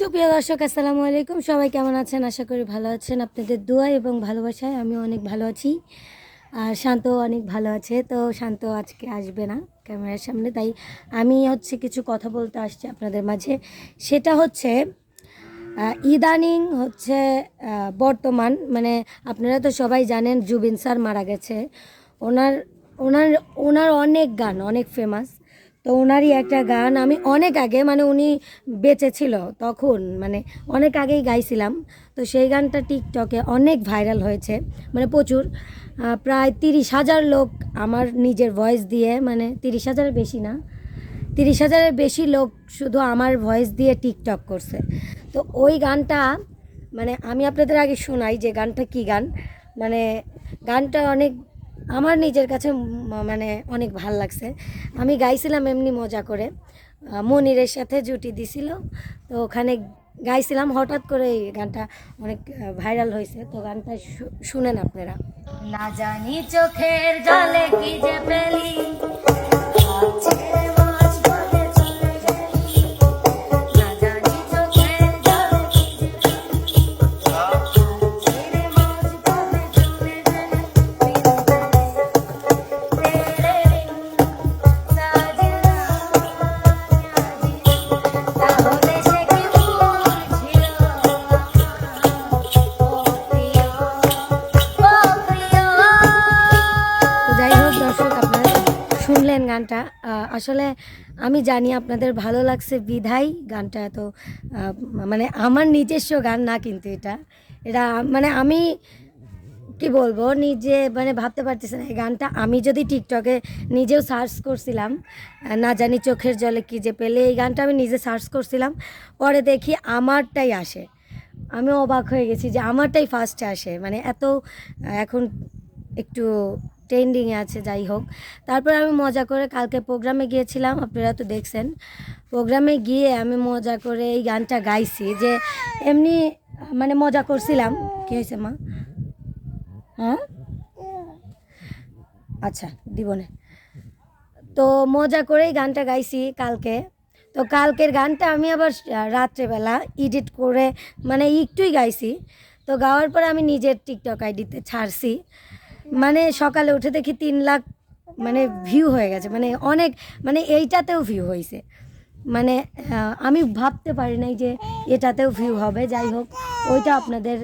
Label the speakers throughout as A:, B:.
A: সুপ্রিয় দর্শক, আসসালামু আলাইকুম। সবাই কেমন আছেন? আশা করি ভালো আছেন। আপনাদের দোয়া এবং ভালোবাসায় আমি অনেক ভালো আছি। আর শান্ত অনেক ভালো আছে। তো শান্ত আজকে আসবে না ক্যামেরার সামনে। তাই আমি হচ্ছে কিছু কথা বলতে আসছি আপনাদের মাঝে। সেটা হচ্ছে ইদানিং হচ্ছে বর্তমান মানে আপনারা তো সবাই জানেন জুবিন স্যার মারা গেছে। ওনার ওনার ওনার অনেক গান, অনেক ফেমাস তো ওনারই একটা গান আমি অনেক আগে মানে উনি বেঁচে ছিল তখন মানে অনেক আগেই গাইছিলাম। তো সেই গানটা টিকটকে অনেক ভাইরাল হয়েছে মানে প্রচুর। প্রায় তিরিশ হাজার লোক আমার নিজের ভয়েস দিয়ে মানে তিরিশ হাজারের বেশি না, তিরিশ হাজারের বেশি লোক শুধু আমার ভয়েস দিয়ে টিকটক করছে। তো ওই গানটা মানে আমি আপনাদের আগে শোনাই যে গানটা কি গান মানে গানটা অনেক আমার নিজের কাছে মানে অনেক ভালো লাগছে। আমি গাইছিলাম এমনি মজা করে। মনিরের সাথে জুটি দিছিল। তো ওখানে গাইছিলাম, হঠাৎ করে এই গানটা অনেক ভাইরাল হয়েছে। তো গানটা শুনেন আপনারা। না জানি চোখের জলে কি যে পেলি। গানটা। আসলে আমি জানি আপনাদের ভালো লাগছে বিধাই গানটা এত মানে আমার নিজস্ব গান না কিন্তু এটা। এটা মানে আমি কি বলব, নিজে মানে ভাবতে পারতেছি না, এই গানটা আমি যদি টিকটকে নিজেও সার্চ করছিলাম না জানি চোখের জলে কি যে পেলে, এই গানটা আমি নিজে সার্চ করছিলাম, পরে দেখি আমারটাই আসে। আমি অবাক হয়ে গেছি যে আমারটাই ফার্স্টে আসে। মানে এত, এখন একটু ট্রেন্ডিংয়ে আছে, যাই হোক। তারপর আমি মজা করে কালকে প্রোগ্রামে গিয়েছিলাম, আপনারা তো দেখছেন। প্রোগ্রামে গিয়ে আমি মজা করে এই গানটা গাইছি যে এমনি মানে মজা করছিলাম। কী হয়েছে মা? হ্যাঁ? আচ্ছা দিব না। তো মজা করেই গানটা গাইছি কালকে। তো কালকের গানটা আমি আবার রাত্রেবেলা এডিট করে মানে একটুই গাইছি। তো গাওয়ার পর আমি নিজের টিকটক আইডিতে ছাড়ছি। মানে সকালে উঠে দেখি তিন লাখ মানে ভিউ হয়ে গেছে। মানে অনেক মানে এইটাতেও ভিউ হয়েছে মানে আমি ভাবতে পারি নাই যে এটাতেও ভিউ হবে। যাই হোক, ওইটা আপনাদের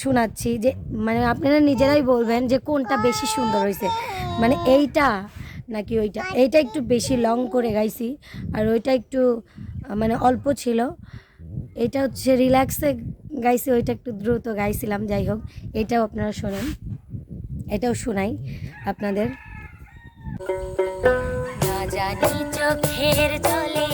A: শোনাচ্ছি যে মানে আপনারা নিজেরাই বলবেন যে কোনটা বেশি সুন্দর হয়েছে মানে এইটা নাকি ওইটা? এইটা একটু বেশি লং করে গাইছি, আর ওইটা একটু মানে অল্প ছিল। এটা হচ্ছে রিল্যাক্সে গাইছি, ওইটা একটু দ্রুত গাইছিলাম। যাই হোক, এটাও আপনারা শোনেন। এটাও শোনাই আপনাদের। জানি চোখের জলে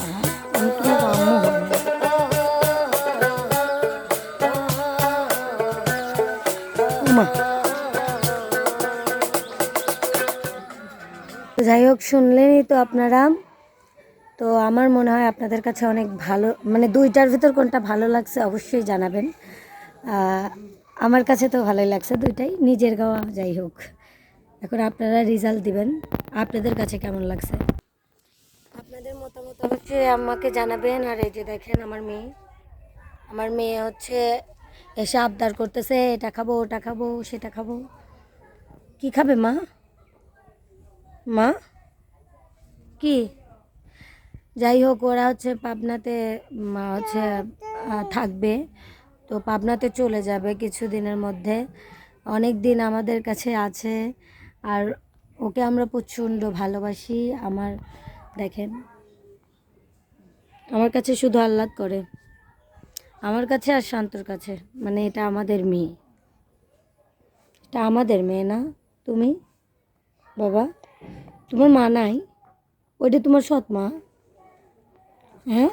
A: বাবা। আমি যাই হোক, শুনলেনই তো আপনারা। তো আমার মনে হয় আপনাদের কাছে অনেক ভালো মানে দুইটার ভিতর কোনটা ভালো লাগছে অবশ্যই জানাবেন। আমার কাছে তো ভালোই লাগছে দুইটাই, নিজের গাওয়া যাই হোক। এখন আপনারা রেজাল্ট দিবেন। আপনাদের কাছে কেমন লাগছে? মতামত হচ্ছে আমাকে জানাবেন। আর এই যে দেখেন আমার মেয়ে। আমার মেয়ে হচ্ছে এসে আবদার করতেছে, এটা খাব, ওটা খাব, সেটা খাব। কি খাবে মা? মা? কি? যাই হোক, ওরা হচ্ছে পাবনাতে, মা হচ্ছে থাকবে। তো পাবনাতে চলে যাবে কিছুদিনের মধ্যে। অনেক দিন আমাদের কাছে আছে। আর ওকে আমরা প্রচণ্ড ভালোবাসি। আমার, দেখেন আমার কাছে শুধু আহ্লাদ করে। আমার কাছে আর শান্তর কাছে। মানে এটা আমাদের মেয়ে। এটা আমাদের মেয়ে না? তুমি? বাবা? তোমার মা নাই? ওইটা তোমার সৎ মা? হ্যাঁ?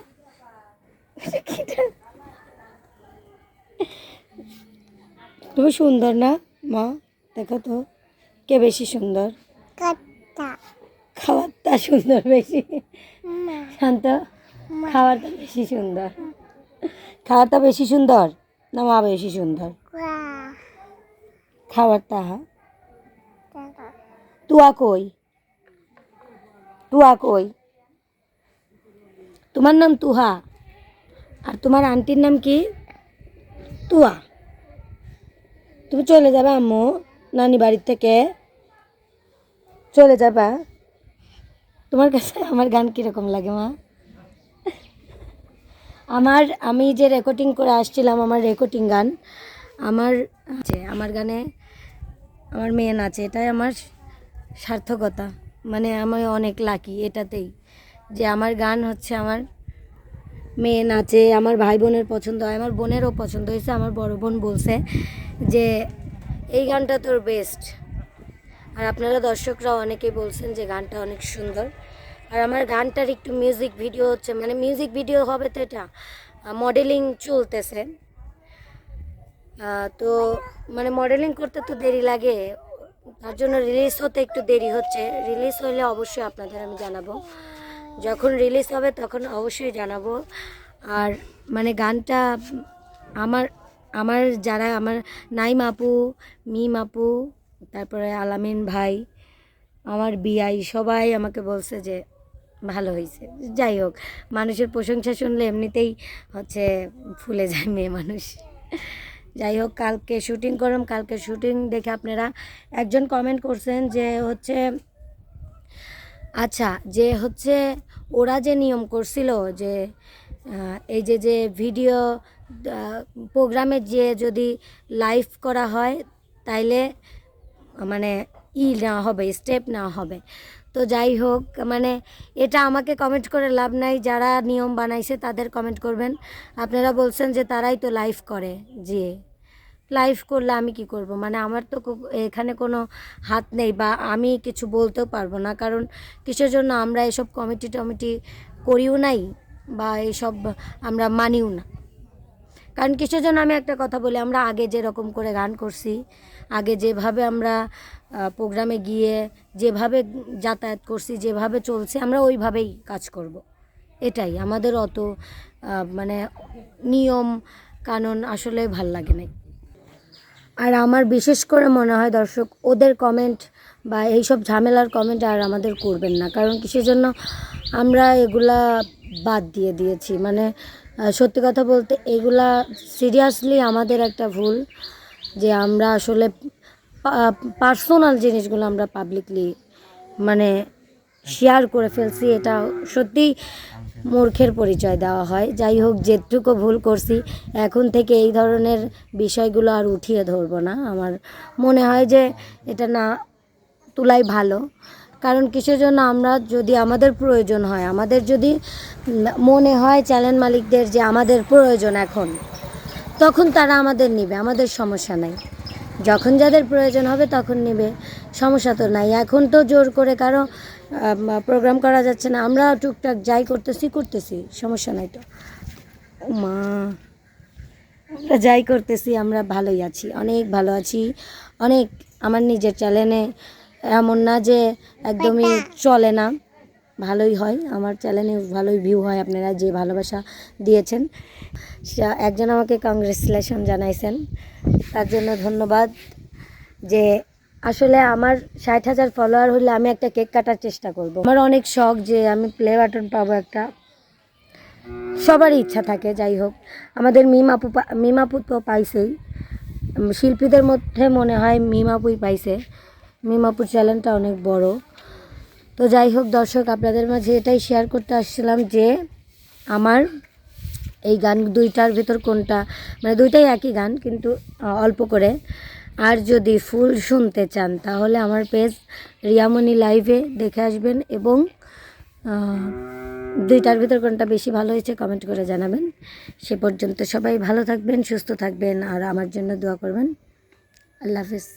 A: তুমি সুন্দর না মা? দেখো তো। কে বেশি সুন্দর? খাবারটা সুন্দর বেশি। শান্ত? খাবারটা বেশি সুন্দর। খাবারটা বেশি সুন্দর না মা বেশি সুন্দর? খাবারটা
B: টাকা
A: তুয়া কই? তুয়া কই? তোমার নাম তুহা। আর তোমার আন্টির নাম কি? তুয়া। তুমি চলে যাবে আম্মু, নানি বাড়ির থেকে। চলে যাবা। তোমার কাছে আমার গান কীরকম লাগে মা? আমার, আমি যে রেকর্ডিং করে আসছিলাম, আমার রেকর্ডিং গান, আমার আছে আমার গানে আমার মেয়ে নাচে এটাই আমার সার্থকতা। মানে আমি অনেক লাকি এটাতেই। যে আমার গান হচ্ছে আমার মেয়ে নাচে আমার ভাই বোনের পছন্দ হয়, আমার বোনেরও পছন্দ হয়েছে, আমার বড় বোন বলছে যে, এই গানটা তোর বেস্ট আর আপনারা দর্শকরাও অনেকেই বলছেন যে গানটা অনেক সুন্দর। আর আমার গানটার একটু মিউজিক ভিডিও হচ্ছে মানে মিউজিক ভিডিও হবে তো এটা মডেলিং চলতেছে। তো মানে মডেলিং করতে তো দেরি লাগে, তার জন্য রিলিজ হতে একটু দেরি হচ্ছে। রিলিজ হলে অবশ্যই আপনাদের আমি জানাব। যখন রিলিজ হবে তখন অবশ্যই জানাব। আর মানে গানটা আমার আমার যারা, আমার নাইম আপু, মিম আপু, তারপরে আলামিন ভাই, আমার বিআই সবাই আমাকে বলছে যে ভালো হয়েছে যাই হোক, মানুষের প্রশংসা শুনলে এমনিতেই হচ্ছে ফুলে যায় মেয়ে মানুষ। যাই হোক, কালকে শুটিং করলাম কালকে শুটিং দেখে আপনারা একজন কমেন্ট করছেন যে হচ্ছে আচ্ছা যে হচ্ছে ওরা যে নিয়ম করছিল যে এই যে যে ভিডিও প্রোগ্রামে যে যদি লাইভ করা হয়, তাইলে মানে ই নেওয়া হবে স্টেপ নেওয়া হবে। তো যাই হোক মানে এটা আমাকে কমেন্ট করে লাভ নাই। যারা নিয়ম বানাইছে তাদের কমেন্ট করবেন। আপনারা বলছেন যে তারাই তো লাইভ করে। যে লাইভ করলে আমি কি করব? মানে আমার তো এখানে কোনো হাত নেই বা আমি কিছু বলতেও পারব না। কারণ কিসের জন্য আমরা এসব কমিটি টমিটি করিও নাই বা এইসব আমরা মানিও না। কারণ কিসের জন্য আমি একটা কথা বলি? আমরা আগে যেরকম করে গান করছি, আগে যেভাবে আমরা প্রোগ্রামে গিয়ে যেভাবে যাতায়াত করছি, যেভাবে চলছে, আমরা ওইভাবেই কাজ করব। এটাই আমাদের অত মানে নিয়ম কানুন আসলে ভালো লাগে নাই। আর আমার বিশেষ করে মনে হয় দর্শক, ওদের কমেন্ট বা এইসব ঝামেলার কমেন্ট আর আমাদের করবেন না। কারণ কিসের জন্য? আমরা এগুলা বাদ দিয়ে দিয়েছি। মানে সত্যি কথা বলতে এগুলা সিরিয়াসলি আমাদের একটা ভুল যে আমরা আসলে পার্সোনাল জিনিসগুলো আমরা পাবলিকলি মানে শেয়ার করে ফেলছি, এটা সত্যিই মূর্খের পরিচয় দেওয়া হয়। যাই হোক, যেটুকু ভুল করছি, এখন থেকে এই ধরনের বিষয়গুলো আর উঠিয়ে ধরবো না। আমার মনে হয় যে এটা না তোলাই ভালো। কারণ কিসের জন্য আমরা যদি আমাদের প্রয়োজন হয়, আমাদের যদি মনে হয় চ্যানেল মালিকদের যে আমাদের প্রয়োজন এখন, তখন তারা আমাদের নেবে, আমাদের সমস্যা নাই। যখন যাদের প্রয়োজন হবে তখন নেবে। সমস্যা তো নাই। এখন তো জোর করে কারও প্রোগ্রাম করা যাচ্ছে না। আমরা টুকটাক যাই করতেছি করতেছি। সমস্যা নাই তো। মা আমরা যাই করতেছি আমরা ভালোই আছি। অনেক ভালো আছি। অনেক আমার নিজের চ্যানেলে এমন না যে একদমই চলে না। ভালোই হয়। আমার চ্যানেলে ভালোই ভিউ হয় আপনারা যে ভালোবাসা দিয়েছেন। একজন আমাকে কংগ্রেচুলেশন জানাইছেন। তার জন্য ধন্যবাদ যে আসলে আমার ষাট হাজার ফলোয়ার হলে আমি একটা কেক কাটার চেষ্টা করব। আমার অনেক শখ যে আমি প্লে বাটন পাবো একটা। সবারই ইচ্ছা থাকে, যাই হোক। আমাদের মিমাপু মিমাপু তো পাইছেই। শিল্পীদের মধ্যে মনে হয় মিমাপুই পাইছে। মিমাপুর চ্যানেলটা অনেক বড়। তো যাই হোক, দর্শক, আপনাদের মাঝে এটাই শেয়ার করতে আসছিলাম যে আমার এই গান দুইটার ভিতর কোনটা মানে দুইটাই একই গান, কিন্তু অল্প করে। আর যদি ফুল শুনতে চান, তাহলে আমার পেজ রিয়ামণি লাইভে দেখে আসবেন এবং দুইটার ভিতর কোনটা বেশি ভালো হয়েছে কমেন্ট করে জানাবেন। সে পর্যন্ত সবাই ভালো থাকবেন, সুস্থ থাকবেন, আর আমার জন্য দোয়া করবেন। আল্লাহ হাফিজ।